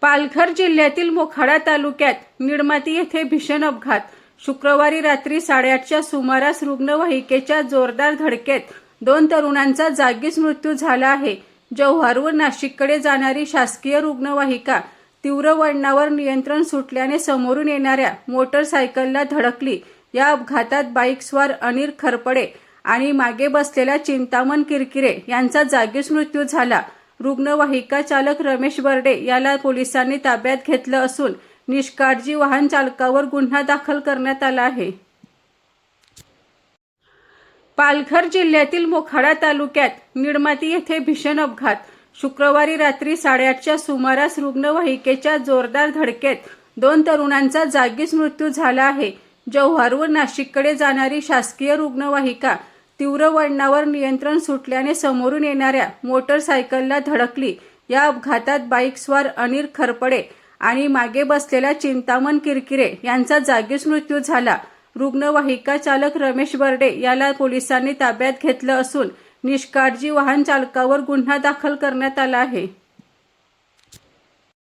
पालघर जिल्ह्यातील मोखाडा तालुक्यात निडमाती येथे भीषण अपघात. शुक्रवारी रात्री साडेआठच्या सुमारास रुग्णवाहिकेच्या जोरदार धडकेत दोन तरुणांचा जागीच मृत्यू झाला आहे. जव्हारवर नाशिककडे जाणारी शासकीय रुग्णवाहिका तीव्र वळणावर नियंत्रण सुटल्याने समोरून येणाऱ्या मोटरसायकलला धडकली. या अपघातात बाईकस्वार अनिल खरपडे आणि मागे बसलेला चिंतामण किरकिरे यांचा जागीच मृत्यू झाला. रुग्णवाहिका चालक रमेश बर्डे याला पोलिसांनी ताब्यात घेतलं असून निष्काळजी वाहन चालकावर गुन्हा दाखल करण्यात आला आहे. पालघर जिल्ह्यातील मोखाडा तालुक्यात निर्माती येथे भीषण अपघात. शुक्रवारी रात्री साडेआठच्या सुमारास रुग्णवाहिकेच्या जोरदार धडकेत दोन तरुणांचा जागीच मृत्यू झाला आहे. जव्हारवर नाशिककडे जाणारी शासकीय रुग्णवाहिका तीव्र वळणावर नियंत्रण सुटल्याने समोरून येणाऱ्या मोटरसायकलला धडकली. या अपघातात बाईकस्वार अनिल खरपडे आणि मागे बसलेल्या चिंतामण किरकिरे यांचा जागीच मृत्यू झाला. रुग्णवाहिका चालक रमेश बर्डे याला पोलिसांनी ताब्यात घेतलं असून निष्काळजी वाहन चालकावर गुन्हा दाखल करण्यात आला आहे.